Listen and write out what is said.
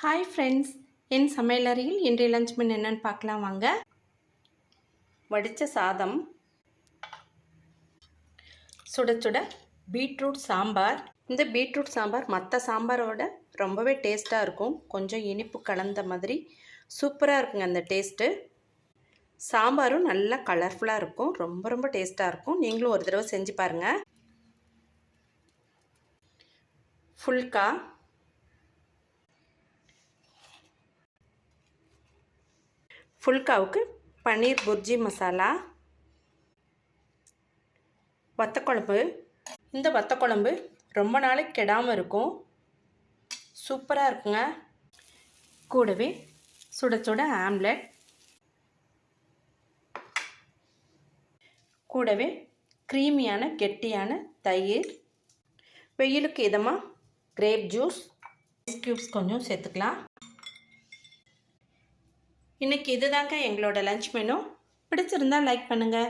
Hi friends என் சமையலறையில் இன்றைய lunch மென் என்னன்னு பார்க்கலாம் வாங்க. வடித்த சாதம். சுட சுட பீட்ரூட் சாம்பார். இந்த பீட்ரூட் சாம்பார் மற்ற சாம்பாரோட ரொம்பவே டேஸ்ட்டாக இருக்கும். கொஞ்சம் இனிப்பு கலந்த மாதிரி சூப்பராக இருக்குங்க அந்த டேஸ்ட்டு சாம்பாரும் நல்லா கலர்ஃபுல்லாக இருக்கும். ரொம்ப ரொம்ப டேஸ்ட்டாக இருக்கும். நீங்களும் ஒரு தடவை செஞ்சு பாருங்கள் ஃபுல்கா ஃபுல்காவுக்கு பன்னீர் புர்ஜி மசாலா வத்தக்குழம்பு. இந்த வத்தக்குழம்பு ரொம்ப நாளைக்கு கெடாமல் இருக்கும். சூப்பராக இருக்குங்க. கூடவே சுட சுட ஆம்லெட். கூடவே க்ரீமியான கெட்டியான தயிர். வெயிலுக்கு இதமாக கிரேப் ஜூஸ். ஐஸ் க்யூப்ஸ் கொஞ்சம் சேர்த்துக்கலாம். இன்றைக்கி இதுதாங்க எங்களோட லன்ச் மெனு பிடிச்சிருந்தா லைக் பண்ணுங்கள்